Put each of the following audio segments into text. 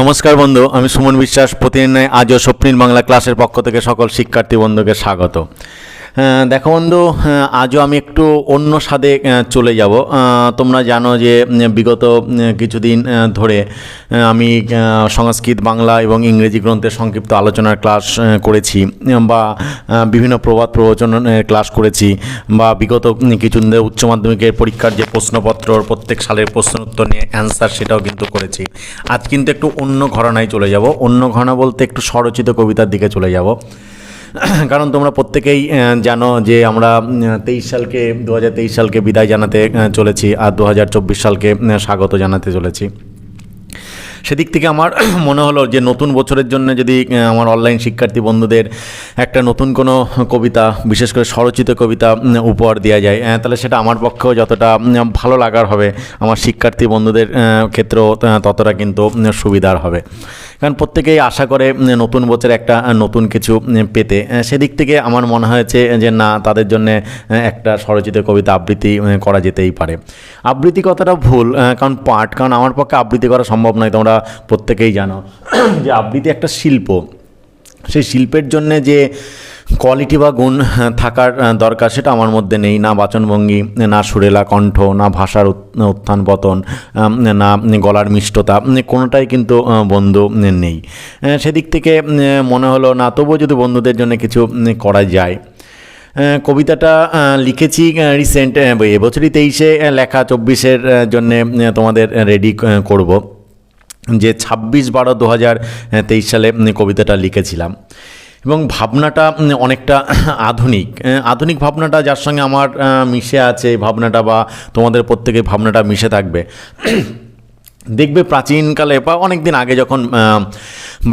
নমস্কার বন্ধু, আমি সুমন বিশ্বাস। প্রতিদিন আজও স্বপ্নিল বাংলা ক্লাসের পক্ষ থেকে সকল শিক্ষার্থী বন্ধুকে স্বাগত। দেখো বন্ধু আহ, আজও আমি একটু অন্য স্বাদে চলে যাব। তোমরা জানো যে বিগত কিছুদিন ধরে আমি সংস্কৃত বাংলা এবং ইংরেজি গ্রন্থের সংক্ষিপ্ত আলোচনার ক্লাস করেছি বা বিভিন্ন প্রবাদ প্রবচনের ক্লাস করেছি বা বিগত কিছুদিন উচ্চ মাধ্যমিকের পরীক্ষার যে প্রশ্নপত্র প্রত্যেক সালের প্রশ্ন উত্তর নিয়ে অ্যান্সার সেটাও কিন্তু করেছি। আজ কিন্তু একটু অন্য ঘরানায় চলে যাব। অন্য ঘরানা বলতে একটু স্বরচিত কবিতার দিকে চলে যাব। কারণ তোমরা প্রত্যেকেই জানো যে আমরা তেইশ সালকে, দুহাজার তেইশ সালকে বিদায় জানাতে চলেছি, আর দু হাজার চব্বিশ সালকে স্বাগত জানাতে চলেছি। সেদিক থেকে আমার মনে হলো যে নতুন বছরের জন্য যদি আমার অনলাইন শিক্ষার্থী বন্ধুদের একটা নতুন কোনো কবিতা, বিশেষ করে স্বরচিত কবিতা উপহার দেওয়া যায় তাহলে সেটা আমার পক্ষেও যতটা ভালো লাগার হবে, আমার শিক্ষার্থী বন্ধুদের ক্ষেত্রেও ততটা কিন্তু সুবিধার হবে। কারণ প্রত্যেকেই আশা করে নতুন বছরে একটা নতুন কিছু পেতে। সেদিক থেকে আমার মনে হয়েছে যে না, তাদের জন্য একটা স্বরচিত কবিতা আবৃত্তি করা যেতেই পারে। আবৃত্তি কথাটা ভুল কারণ পাঠ, কারণ আমার পক্ষে আবৃত্তি করা সম্ভব নয়, তোমরা প্রত্যেকেই জানো যে আবৃত্তি একটা শিল্প। সেই শিল্পের জন্যে যে কোয়ালিটি বা গুণ থাকার দরকার সেটা আমার মধ্যে নেই। না বাচনভঙ্গি, না সুরেলা কণ্ঠ, না ভাষার উত্থান পতন না গলার মিষ্টতা কোনোটাই কিন্তু বন্ধু নেই। সেদিক থেকে মনে হলো, না তবুও যদি বন্ধুদের জন্য কিছু করা যায়। কবিতাটা লিখেছি রিসেন্ট এবছরই তেইশে লেখা চব্বিশের জন্যে তোমাদের রেডি করব। যে ছাব্বিশ বারো দু হাজার তেইশ সালে কবিতাটা লিখেছিলাম। এবং ভাবনাটা অনেকটা আধুনিক। আধুনিক ভাবনাটা যার সঙ্গে আমার মিশে আছে, এই ভাবনাটা বা তোমাদের প্রত্যেকের ভাবনাটা মিশে থাকবে। দেখবে প্রাচীনকালে বা অনেক দিন আগে যখন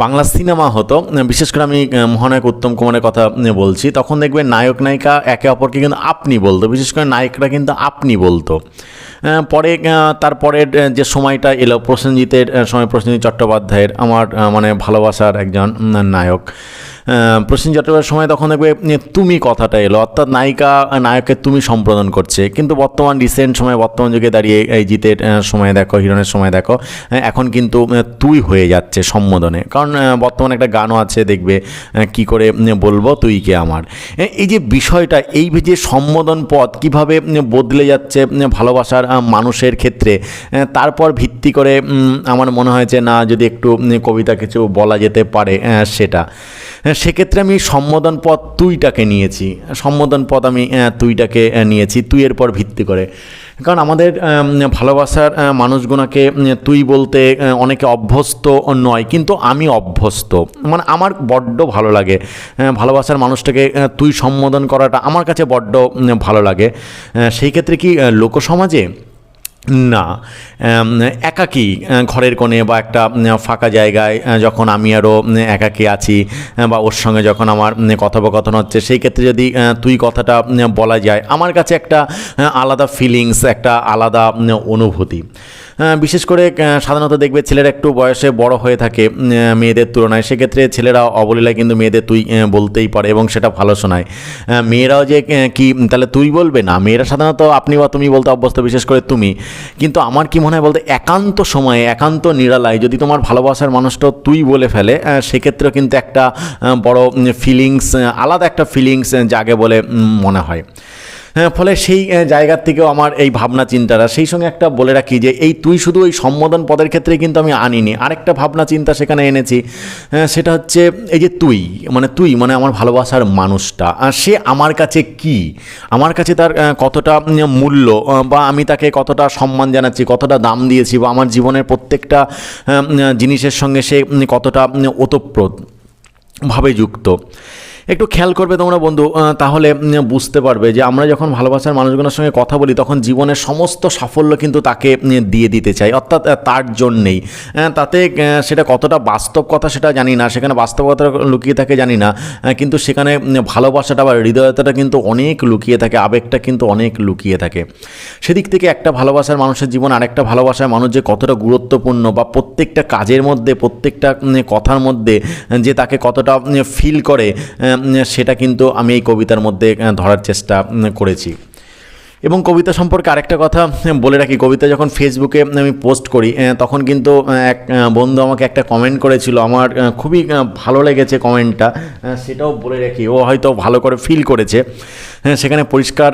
বাংলা সিনেমা হতো, বিশেষ করে আমি মহানায়ক উত্তম কুমারের কথা বলছি, তখন দেখবে নায়ক নায়িকা একে অপরকে কিন্তু আপনি বলতো, বিশেষ করে নায়করা কিন্তু আপনি বলতো। পরে তারপরে তারপরের যে সময়টা এলো, প্রসেনজিতের সময় প্রসেনজিৎ চট্টোপাধ্যায়ের, আমার মানে ভালোবাসার একজন নায়ক। আহ, প্রসেনজিৎ চট্টোপাধ্যায়ের সময় তখন দেখবে তুমি কথাটা এলো। অর্থাৎ নায়িকা আহ, নায়ককে তুমি সম্প্রদান করছে। কিন্তু বর্তমান রিসেন্ট সময় বর্তমান যুগে দাঁড়িয়ে এই জিতের সময় দেখো হিরণের সময় দেখো এখন কিন্তু তুই হয়ে যাচ্ছে সম্বোধনে। কারণ বর্তমানে একটা গানও আছে দেখবে কি করে বলব তুই কে আমার? এই যে বিষয়টা এই যে সম্বোধন পথ কীভাবে বদলে যাচ্ছে ভালোবাসার মানুষের ক্ষেত্রে তারপর ভিত্তি করে আমার মনে হয়েছে না যদি একটু কবিতা কিছু বলা যেতে পারে সেটা। হ্যাঁ, সেক্ষেত্রে আমি সম্বোধন পদ তুইটাকে নিয়েছি। সম্বোধন পদ আমি তুইটাকে নিয়েছি তুইয়ের পর ভিত্তি করে। কারণ আমাদের ভালোবাসার আহ, মানুষগুলোকে তুই বলতে অনেকে অভ্যস্ত নয় কিন্তু আমি অভ্যস্ত। মানে আমার বড্ড ভালো লাগে। ভালোবাসার মানুষটাকে তুই সম্বোধন করাটা আমার কাছে বড্ড ভালো লাগে। সেই ক্ষেত্রে কি লোকসমাজে না একাকি ঘরের কোণে বা একটা ফাঁকা জায়গায় যখন আমি আরও একাকি আছি বা ওর সঙ্গে যখন আমার কথোপকথন হচ্ছে, সেই ক্ষেত্রে যদি তুই কথাটা বলা যায়, আমার কাছে একটা আলাদা ফিলিংস একটা আলাদা অনুভূতি। বিশেষ করে সাধারণত দেখবে ছেলেরা একটু বয়সে বড় হয়ে থাকে মেয়েদের তুলনায়। সেক্ষেত্রে ছেলেরা অবলীলায় কিন্তু মেয়েদের তুই বলতেই পারে এবং সেটা ভালো শোনায়। মেয়েরাও যে কি তাহলে তুই বলবে? না মেয়েরা সাধারণত আপনি বা তুমি বলতে অভ্যস্ত বিশেষ করে তুমি। কিন্তু আমার কি মনে হয় বলতে একান্ত সময়ে একান্ত নিরালায় যদি তোমার ভালোবাসার মানুষটা তুই বলে ফেলে সেক্ষেত্রেও কিন্তু একটা বড় ফিলিংস আলাদা একটা ফিলিংস জাগে বলে মনে হ্যাঁ, ফলে সেই জায়গার থেকেও আমার এই ভাবনা চিন্তাটা। সেই সঙ্গে একটা বলে রাখি যে এই তুই শুধু ওই সম্বোধন পদের ক্ষেত্রে কিন্তু আমি আনিনি। আরেকটা ভাবনা চিন্তা সেখানে এনেছি হ্যাঁ, সেটা হচ্ছে এই যে তুই মানে তুই মানে আমার ভালোবাসার মানুষটা সে আমার কাছে কি? আমার কাছে তার কতটা মূল্য বা আমি তাকে কতটা সম্মান জানাচ্ছি কতটা দাম দিয়েছি বা আমার জীবনের প্রত্যেকটা জিনিসের সঙ্গে সে কতটা ওতপ্রোত ভাবে যুক্ত। একটু খেয়াল করবে তোমরা বন্ধু তাহলে বুঝতে পারবে যে আমরা যখন ভালোবাসার মানুষগুলোর সঙ্গে কথা বলি, তখন জীবনের সমস্ত সাফল্য কিন্তু তাকে দিয়ে দিতে চাই। অর্থাৎ তার জন্যেই। তাতে সেটা কতটা বাস্তব কথা সেটা জানি না, সেখানে বাস্তবতা লুকিয়ে থাকে জানি না কিন্তু সেখানে ভালোবাসাটা বা হৃদয়তাটা কিন্তু অনেক লুকিয়ে থাকে, আবেগটা কিন্তু অনেক লুকিয়ে থাকে। সেদিক থেকে একটা ভালোবাসার মানুষের জীবন, আরেকটা ভালোবাসার মানুষ যে কতটা গুরুত্বপূর্ণ বা প্রত্যেকটা কাজের মধ্যে, প্রত্যেকটা কথার মধ্যে, যে তাকে কতটা ফিল করে সেটা কিন্তু আমি এই কবিতার মধ্যে ধরার চেষ্টা করেছি। এবং কবিতা সম্পর্কে আরেকটা কথা বলে রাখি, কবিতা যখন ফেসবুকে আমি পোস্ট করি তখন কিন্তু এক বন্ধু আমাকে একটা কমেন্ট করেছিল, আমার খুবই ভালো লেগেছে কমেন্টটা সেটাও বলে রাখি, ও হয়তো ভালো করে ফিল করেছে। সেখানে পরিষ্কার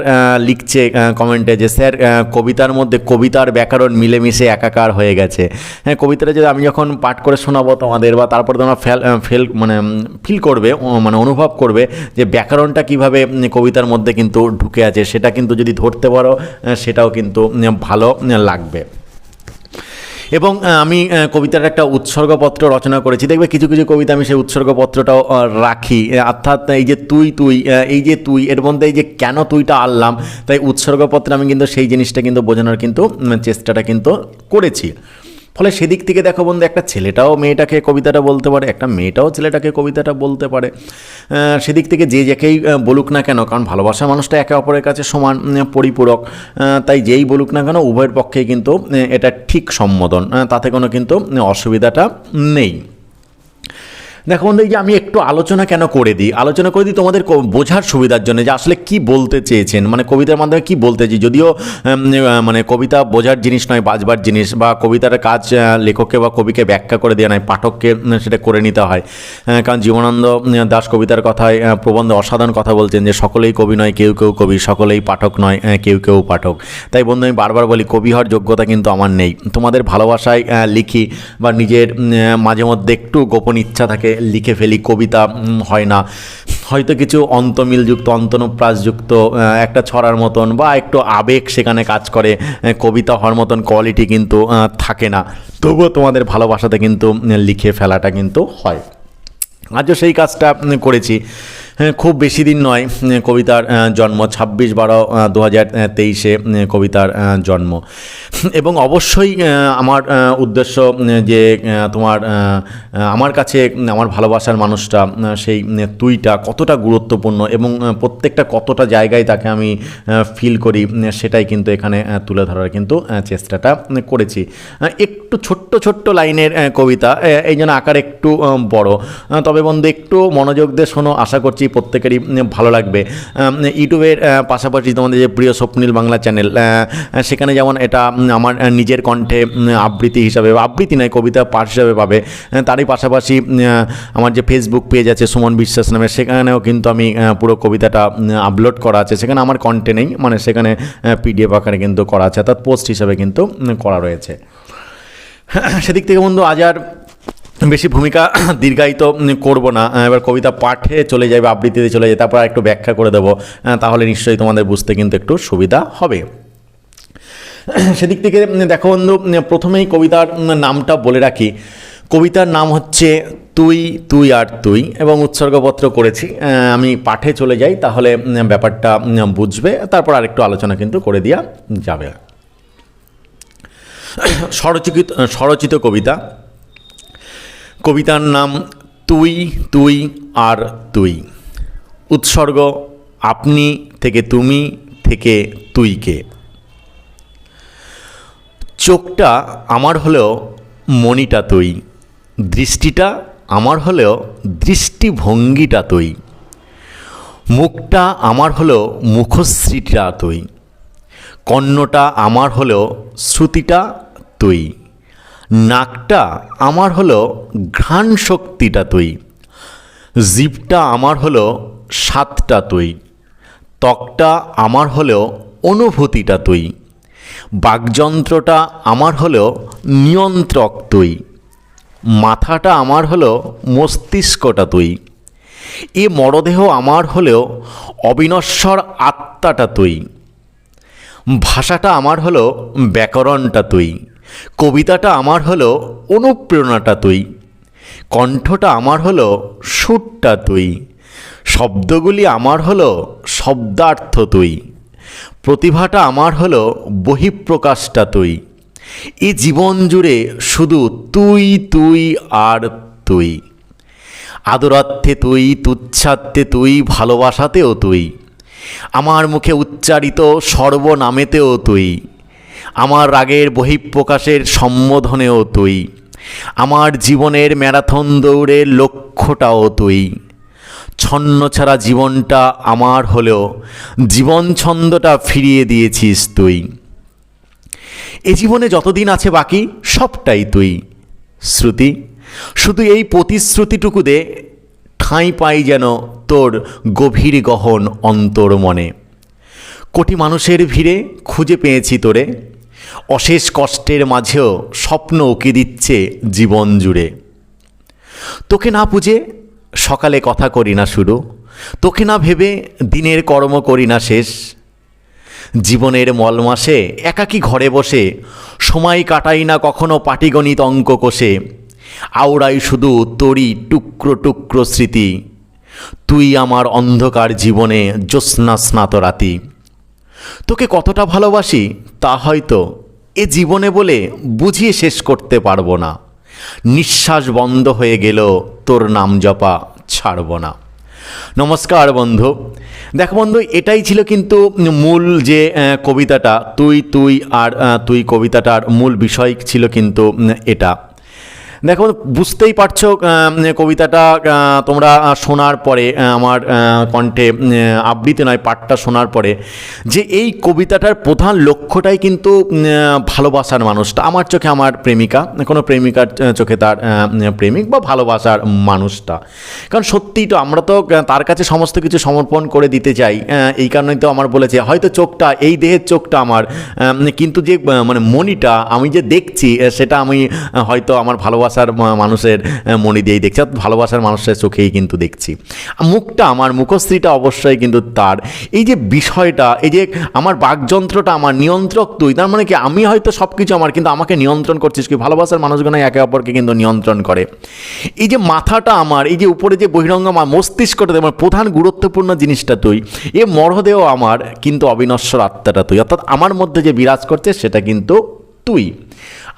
লিখছে কমেন্টে যে, স্যার কবিতার মধ্যে কবিতার ব্যাকরণ মিলেমিশে একাকার হয়ে গেছে। হ্যাঁ কবিতাটা যদি আমি যখন পাঠ করে শোনাবো তোমাদের বা তারপরে তোমরা ফেল ফেল মানে ফিল করবে মানে অনুভব করবে যে, ব্যাকরণটা কীভাবে কবিতার মধ্যে কিন্তু ঢুকে আছে, সেটা কিন্তু যদি ধরতে পারো সেটাও কিন্তু ভালো লাগবে। এবং আমি কবিতার একটা উৎসর্গপত্র রচনা করেছি। দেখবে কিছু কিছু কবিতা আমি সেই উৎসর্গপত্রটাও রাখি। অর্থাৎ, এই যে তুই তুই এই যে তুই, এর মধ্যে এই যে কেন তুইটা আনলাম, তাই উৎসর্গপত্রে আমি কিন্তু সেই জিনিসটা কিন্তু বোঝানোর কিন্তু চেষ্টাটা কিন্তু করেছি। ফলে সেদিক থেকে দেখো বন্ধু, একটা ছেলেটাও মেয়েটাকে কবিতাটা বলতে পারে, একটা মেয়েটাও ছেলেটাকে কবিতাটা বলতে পারে। সেদিক থেকে যে যাকেই বলুক না কেন, কারণ ভালোবাসার মানুষটা একে অপরের কাছে সমান পরিপূরক তাই যেই বলুক না কেন, উভয়ের পক্ষেই কিন্তু এটা ঠিক সম্বোধন তাতে কোনো কিন্তু অসুবিধাটা নেই। দেখো বন্ধু যে আমি একটু আলোচনা কেন করে দিই? আলোচনা করে দিই তোমাদের বোঝার সুবিধার জন্য যে আসলে কি বলতে চেয়েছেন। মানে কবিতার মাধ্যমে কি বলতে চেয়ে যদিও মানে কবিতা বোঝার জিনিস নয়, বাজবার জিনিস, বা কবিতার কাজ লেখককে বা কবিকে ব্যাখ্যা করে দেওয়া নয়, পাঠককে সেটা করে নিতে হয়। কারণ জীবনানন্দ দাস কবিতার কথায় প্রবন্ধে অসাধারণ কথা বলছেন যে, সকলেই কবি নয়, কেউ কেউ কবি, সকলেই পাঠক নয় কেউ কেউ পাঠক। তাই বন্ধু, আমি বারবার বলি, কবি হওয়ার যোগ্যতা কিন্তু আমার নেই। তোমাদের ভালোবাসায় লিখি, বা নিজের মাঝে মধ্যে একটু গোপন ইচ্ছা থাকে লিখে ফেলি, কবিতা হয় না। হয়তো কিছু অন্তমিলযুক্ত, অন্তনুপ্রাসযুক্ত একটা ছড়ার মতন বা একটু আবেগ সেখানে কাজ করে কবিতা হওয়ার মতন কোয়ালিটি কিন্তু থাকে না। তবুও তোমাদের ভালোবাসাতে কিন্তু লিখে ফেলাটা কিন্তু হয়। আজও সেই কাজটা করেছি। খুব বেশি দিন নয় কবিতার জন্ম। ছাব্বিশ বারো দু হাজার তেইশে কবিতার জন্ম। এবং অবশ্যই আমার উদ্দেশ্য যে তোমার আমার কাছে আমার ভালোবাসার মানুষটা সেই তুইটা কতটা গুরুত্বপূর্ণ এবং প্রত্যেকটা কতটা জায়গায় তাকে আমি ফিল করি সেটাই কিন্তু এখানে তুলে ধরার কিন্তু চেষ্টাটা করেছি। একটু ছোট্ট ছোট্ট লাইনের কবিতা এই জন্য আকার একটু বড়। তবে বন্ধু, একটু মনোযোগ দিয়ে শোনো, আশা করছি প্রত্যেকেরই ভালো লাগবে। ইউটিউবের পাশাপাশি তোমাদের যে প্রিয় স্বপ্নীল বাংলা চ্যানেল সেখানে যেমন এটা আমার নিজের কণ্ঠে আবৃত্তি হিসাবে আবৃত্তি নয়, কবিতা পাঠ হিসাবে পাবে তারই পাশাপাশি আমার যে ফেসবুক পেজ আছে সুমন বিশ্বাস নামে, সেখানেও কিন্তু আমি পুরো কবিতাটা আপলোড করা আছে। সেখানে আমার কণ্ঠে নেই মানে সেখানে পিডিএফ আকারে কিন্তু করা আছে, অর্থাৎ পোস্ট হিসাবে কিন্তু করা রয়েছে। সেদিক থেকে বন্ধু, আজ আর বেশি ভূমিকা দীর্ঘায়িত করব না। এবার কবিতা পাঠে চলে যাবে আবৃত্তিতে চলে যায় তারপর একটু ব্যাখ্যা করে দেবো। তাহলে নিশ্চয়ই তোমাদের বুঝতে কিন্তু একটু সুবিধা হবে। সেদিক থেকে দেখো বন্ধু প্রথমেই কবিতার নামটা বলে রাখি। কবিতার নাম হচ্ছে তুই তুই আর তুই এবং উৎসর্গপত্র করেছি। আমি পাঠে চলে যাই, তাহলে ব্যাপারটা বুঝবে। তারপর আরেকটু আলোচনা কিন্তু করে দেওয়া যাবে। স্বরচিত স্বরচিত কবিতা। কবিতার নাম তুই তুই আর তুই। উৎসর্গ, আপনি থেকে তুমি থেকে তুইকে। চোখটা আমার হলেও মনিটা তুই। দৃষ্টিটা আমার হলেও দৃষ্টিভঙ্গিটা তুই। মুখটা আমার হলেও মুখশ্রীটা তুই। কর্ণটা আমার হলেও শ্রুতিটা তুই। নাকটা আমার হলো ঘ্রাণ শক্তিটা তুই। জিভটা আমার হলো স্বাদটা তুই। ত্বকটা আমার হলেও অনুভূতিটা তুই। বাকযন্ত্রটা আমার হলেও নিয়ন্ত্রক তুই। মাথাটা আমার হলো মস্তিষ্কটা তুই। এ মরদেহ আমার হলেও অবিনশ্বর আত্মাটা তুই। ভাষাটা আমার হলো ব্যাকরণটা তুই। কবিতাটা আমার হলো অনুপ্রেরণাটা তুই। কণ্ঠটা আমার হলো সুরটা তুই। শব্দগুলি আমার হলো শব্দার্থ তুই। প্রতিভাটা আমার হলো বহিঃপ্রকাশটা তুই। এ জীবন জুড়ে শুধু তুই তুই আর তুই। আদরার্থে তুই, তুচ্ছার্থে তুই, ভালোবাসাতেও তুই। আমার মুখে উচ্চারিত সর্বনামেতেও তুই। আমার রাগের বহিঃপ্রকাশের সম্বোধনেও তুই। আমার জীবনের ম্যারাথন দৌড়ের লক্ষ্যটাও তুই। ছন্ন ছাড়া জীবনটা আমার হলেও জীবন ছন্দটা ফিরিয়ে দিয়েছিস তুই। এ জীবনে যতদিন আছে বাকি, সবটাই তুই। শ্রুতি, শুধু এই প্রতিশ্রুতিটুকু দে, ঠাঁই পাই যেন তোর গভীর গহন অন্তর মনে কোটি মানুষের ভিড়ে খুঁজে পেয়েছি তোরে। অশেষ কষ্টের মাঝেও স্বপ্ন উকি দিচ্ছে জীবন জুড়ে। তোকে না পুজে সকালে কথা করি না শুরু। তোকে না ভেবে দিনের কর্ম করি না শেষ। জীবনের মলমাসে একাকী ঘরে বসে সময় কাটাই না কখনো পাটিগণিত অঙ্ক কষে। আওড়াই শুধু তরি টুকরো টুকরো স্মৃতি। তুই আমার অন্ধকার জীবনে জ্যোৎস্না স্নাত রাতি তোকে কতটা ভালোবাসি তা হয়তো এ জীবনে বলে বুঝিয়ে শেষ করতে পারব না। নিঃশ্বাস বন্ধ হয়ে গেল, তোর নাম জপা ছাড়ব না। নমস্কার বন্ধু। দেখো বন্ধু, এটাই ছিল কিন্তু মূল যে কবিতাটা, তুই তুই আর তুই কবিতাটার মূল বিষয় ছিল কিন্তু এটা। দেখো, বুঝতেই পারছ কবিতাটা তোমরা শোনার পরে আমার কণ্ঠে আবৃত্তি নয়, পাঠটা শোনার পরে, যে এই কবিতাটার প্রধান লক্ষ্যটাই কিন্তু ভালোবাসার মানুষটা, আমার চোখে আমার প্রেমিকা, কোনো প্রেমিকার চোখে তার প্রেমিক বা ভালোবাসার মানুষটা। কারণ সত্যিই তো আমরা তো তার কাছে সমস্ত কিছু সমর্পণ করে দিতে চাই এই কারণেই তো আমার বলেছে, হয়তো চোখটা, এই দেহের চোখটা আমার কিন্তু যে মানে মনিটা, আমি যে দেখছি সেটা আমি হয়তো আমার ভালোবাসার মানুষের মনি দিয়েই দেখছি। ভালোবাসার মানুষের চোখেই কিন্তু দেখছি। মুখটা আমার, মুখশ্রীটা অবশ্যই কিন্তু তার। এই যে বিষয়টা, এই যে আমার বাকযন্ত্রটা, আমার নিয়ন্ত্রক তুই, তার মানে কি আমি হয়তো সব কিছু আমার, কিন্তু আমাকে নিয়ন্ত্রণ করছিস কি? ভালোবাসার মানুষগুলো একে অপরকে কিন্তু নিয়ন্ত্রণ করে। এই যে মাথাটা আমার, এই যে উপরে যে বহিরঙ্গ আমার মস্তিষ্কটা আমার প্রধান গুরুত্বপূর্ণ জিনিসটা তুই, এ মরদেহ আমার কিন্তু অবিনশ্বর আত্মাটা তুই। অর্থাৎ আমার মধ্যে যে বিরাজ করছে, সেটা কিন্তু তুই।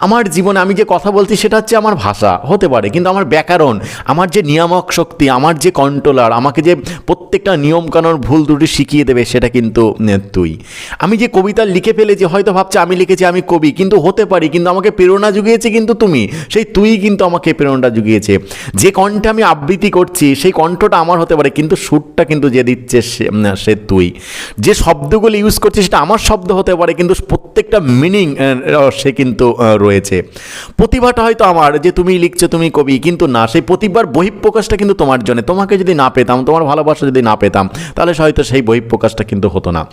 আমার জীবনে আমি যে কথা বলছি সেটা হচ্ছে আমার ভাষা, হতে পারে, কিন্তু আমার ব্যাকরণ, আমার যে নিয়ামক শক্তি, আমার যে কন্ট্রোলার আমাকে যে প্রত্যেকটা নিয়মকানুন ভুল ত্রুটি শিখিয়ে দেবে, সেটা কিন্তু তুই। আমি যে কবিতা লিখে ফেলেছি, হয়তো ভাবছে আমি লিখেছি, আমি কবি, কিন্তু হতে পারি, কিন্তু আমাকে প্রেরণা জুগিয়েছে কিন্তু তুমি, সেই তুই কিন্তু আমাকে প্রেরণাটা জুগিয়েছে। যে কণ্ঠে আমি আবৃত্তি করছি, সেই কণ্ঠটা আমার হতে পারে, কিন্তু সুরটা কিন্তু যে দিচ্ছে সে তুই। যে শব্দগুলো ইউজ করছি, সেটা আমার শব্দ হতে পারে, কিন্তু প্রত্যেকটা মিনিং সে কিন্তু রয়েছে। প্রতিভাটা হয়তো আমার যে তুমি লিখছো, তুমি কবি, কিন্তু না, সেই প্রতিভার বহিঃপ্রকাশটা কিন্তু তোমার জন্য। তোমাকে যদি না পেতাম, তোমার ভালোবাসা যদি না পেতাম, তাহলে হয়তো সেই বহিঃপ্রকাশটা কিন্তু হতো না।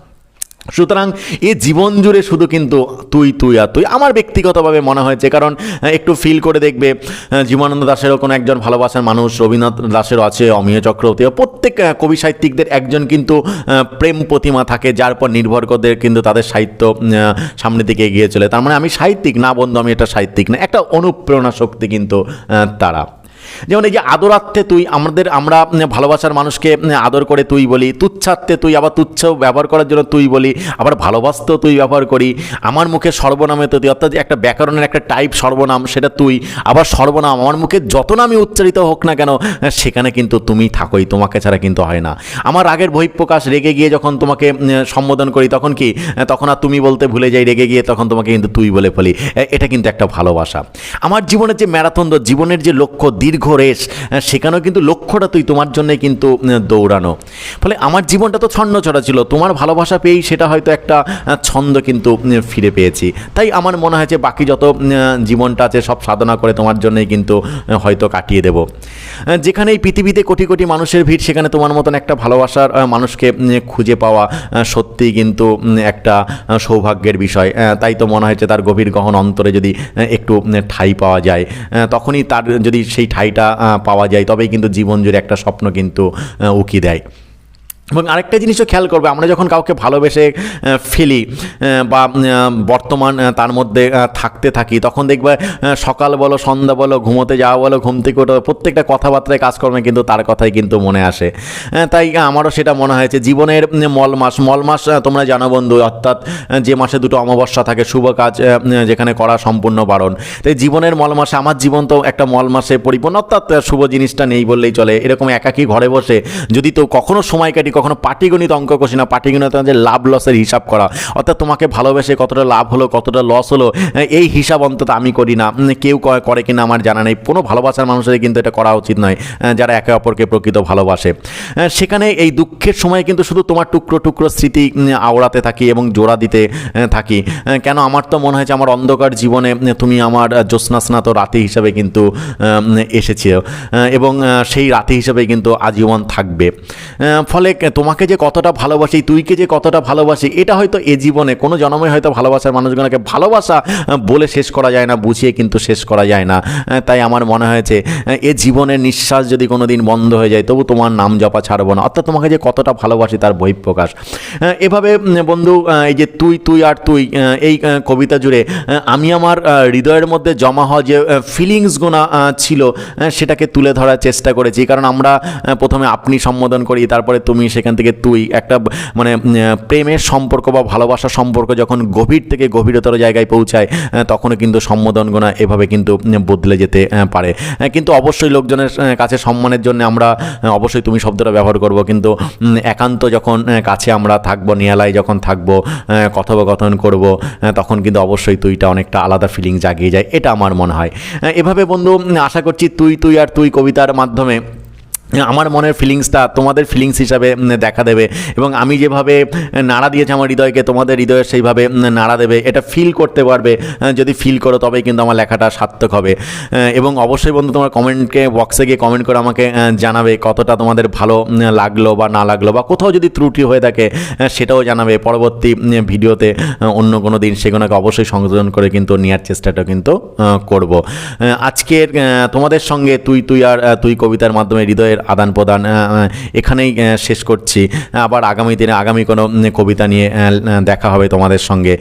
সুতরাং এ জীবন জুড়ে শুধু কিন্তু তুই তুই আর তুই। আমার ব্যক্তিগতভাবে মনে হয়েছে, কারণ একটু ফিল করে দেখবে জীবনানন্দ দাশেরও কোনো একজন ভালোবাসার মানুষ, রবীন্দ্রনাথ দাশেরও আছে, অমিয় চক্রবর্তী প্রত্যেক কবি সাহিত্যিকদের একজন কিন্তু প্রেম প্রতিমা থাকে, যার পর নির্ভর করে কিন্তু তাদের সাহিত্য সামনের দিকে এগিয়ে চলে। তার মানে আমি সাহিত্যিক, না বন্ধু, আমি এটা সাহিত্যিক না, একটা অনুপ্রেরণা শক্তি কিন্তু তারা। যেমন এই যে আদরার্থে তুই, আমাদের, আমরা ভালোবাসার মানুষকে আদর করে তুই বলি, তুচ্ছার্থে তুই আবার তুচ্ছ ব্যবহার করার জন্য তুই বলি, আবার ভালোবাসতেও তুই ব্যবহার করি, আমার মুখে সর্বনামে তো তুই, অর্থাৎ একটা ব্যাকরণের একটা টাইপ সর্বনাম, সেটা তুই, আবার সর্বনাম, আমার মুখে যত নামই উচ্চারিত হোক না কেন সেখানে কিন্তু তুমি থাকোই, তোমাকে ছাড়া কিন্তু হয় না। আমার রাগের বহিঃপ্রকাশ রেগে গিয়ে যখন তোমাকে সম্বোধন করি, তখন কি তখন আর তুমি বলতে ভুলে যাই, রেগে গিয়ে তখন তোমাকে কিন্তু তুই বলে ফেলি এটা কিন্তু একটা ভালোবাসা। আমার জীবনের যে ম্যারাথন, জীবনের যে লক্ষ্য, দীর্ঘ রেস সেখানেও কিন্তু লক্ষ্যটা তুই তোমার জন্যই কিন্তু দৌড়ানো। ফলে আমার জীবনটা তো ছন্ন ছড়া ছিল, তোমার ভালোবাসা পেয়েই সেটা হয়তো একটা ছন্দ কিন্তু ফিরে পেয়েছি। তাই আমার মনে হয় যে বাকি যত জীবনটা আছে, সব সাধনা করে তোমার জন্যই কিন্তু হয়তো কাটিয়ে দেব। যেখানে এই পৃথিবীতে কোটি কোটি মানুষের ভিড়, সেখানে তোমার মতন একটা ভালোবাসার মানুষকে খুঁজে পাওয়া সত্যিই কিন্তু একটা সৌভাগ্যের বিষয়। তাই তো মনে হয়েছে তার গভীর গহন অন্তরে যদি একটু ঠাই পাওয়া যায় তখনই তার যদি সেই ঠাইটা আহ, পাওয়া যায়। তবেই কিন্তু জীবন জুড়ে একটা স্বপ্ন কিন্তু উকি দেয়। এবং আরেকটা জিনিসও খেয়াল করবে, আমরা যখন কাউকে ভালোবেসে ফেলি বা বর্তমান তার মধ্যে থাকতে থাকি, তখন দেখবে সকাল বলো, সন্ধ্যা বলো, ঘুমোতে যাওয়া বলো, ঘুম থেকে ওঠা, প্রত্যেকটা কথাবার্তায় কাজকর্মে কিন্তু তার কথাই কিন্তু মনে আসে। তাই আমারও সেটা মনে হয়েছে, জীবনের মল মাস মল মাস তোমরা জানো বন্ধু, অর্থাৎ যে মাসে দুটো অমাবস্যা থাকে, শুভ কাজ যেখানে করা সম্পূর্ণ বারণ। তাই জীবনের মল মাসে আমার জীবন তো একটা মল মাসে পরিপূর্ণ, অর্থাৎ শুভ জিনিসটা নেই বললেই চলে, এরকম একাকী ঘরে বসে যদি তো কখনো সময় কাটি কখনো পাটিগণিত অঙ্ক কষি না। পাটিগণিত যে লাভ লসের হিসাব করা। অর্থাৎ তোমাকে ভালোবেসে কতটা লাভ হলো কতটা লস হলো এই হিসাব অন্তত আমি করি না। কেউ করে কিনা আমার জানা নেই। কোনো ভালোবাসার মানুষের কিন্তু এটা করা উচিত নয় যারা একে অপরকে প্রকৃত ভালোবাসে। সেখানে এই দুঃখের সময় কিন্তু শুধু তোমার টুকরো টুকরো স্মৃতি আওড়াতে থাকি এবং জোড়া দিতে থাকি। কেন আমার তো মনে হয়েছে আমার অন্ধকার জীবনে তুমি আমার জ্যোৎস্নাস্নাত রাতি হিসাবে কিন্তু উম, এবং সেই রাতি হিসাবে কিন্তু আজীবন থাকবে। ফলে তোমাকে যে কতটা ভালোবাসি, তুইকে যে কতটা ভালোবাসি, এটা হয়তো এ জীবনে, কোনো জন্মে হয়তো ভালোবাসার মানুষগুলোকে ভালোবাসা বলে শেষ করা যায় না, বুঝিয়ে কিন্তু শেষ করা যায় না। তাই আমার মনে হয়েছে, এ জীবনের নিঃশ্বাস যদি কোনো দিন বন্ধ হয়ে যায়, তবু তোমার নাম জপা ছাড়বো না। অর্থাৎ তোমাকে যে কতটা ভালোবাসি, তার বহিঃপ্রকাশ এভাবে বন্ধু এই যে তুই তুই আর তুই এই কবিতা জুড়ে আমি আমার হৃদয়ের মধ্যে জমা হওয়া যে ফিলিংসগুলো ছিল সেটাকে তুলে ধরার চেষ্টা করেছি। কারণ আমরা প্রথমে আপনি সম্বোধন করি, তারপরে তুমি সেখান থেকে তুই একটা মানে প্রেমের সম্পর্ক বা ভালোবাসার সম্পর্ক যখন গভীর থেকে গভীরতর জায়গায় পৌঁছায় তখনও কিন্তু সম্বোধনগুলো এভাবে কিন্তু বদলে যেতে পারে। কিন্তু অবশ্যই লোকজনের কাছে সম্মানের জন্য আমরা অবশ্যই তুমি শব্দটা ব্যবহার করব। কিন্তু একান্ত যখন কাছে আমরা থাকব, নিয়ালায় যখন থাকব কথোপকথন করব তখন কিন্তু অবশ্যই তুইটা অনেকটা আলাদা ফিলিং জাগিয়ে যায়। এটা আমার মনে হয়। এভাবে বন্ধু, আশা করছি তুই তুই আর তুই কবিতার মাধ্যমে আমার মনের ফিলিংসটা তোমাদের ফিলিংস হিসাবে দেখা দেবে। এবং আমি যেভাবে নাড়া দিয়েছি আমার হৃদয়কে, তোমাদের হৃদয়ে সেইভাবে নাড়া দেবে। এটা ফিল করতে পারবে। যদি ফিল করো তবেই কিন্তু আমার লেখাটা সার্থক হবে। এবং অবশ্যই বন্ধু, তোমার কমেন্টকে বক্সে গিয়ে কমেন্ট করে আমাকে জানাবে কতটা তোমাদের ভালো লাগল বা না লাগল বা কোথাও যদি ত্রুটি হয়ে থাকে সেটাও জানাবে পরবর্তী ভিডিওতে অন্য কোনো দিন। সেগুলোকে অবশ্যই সংযোজন করে কিন্তু নেওয়ার চেষ্টাটা কিন্তু করব। আজকের তোমাদের সঙ্গে তুই তুই আর তুই কবিতার মাধ্যমে হৃদয়ের আদান প্রদান এখানেই শেষ করছি। আবার আগামী দিনে আগামী কোনো কবিতা নিয়ে দেখা হবে তোমাদের সঙ্গে।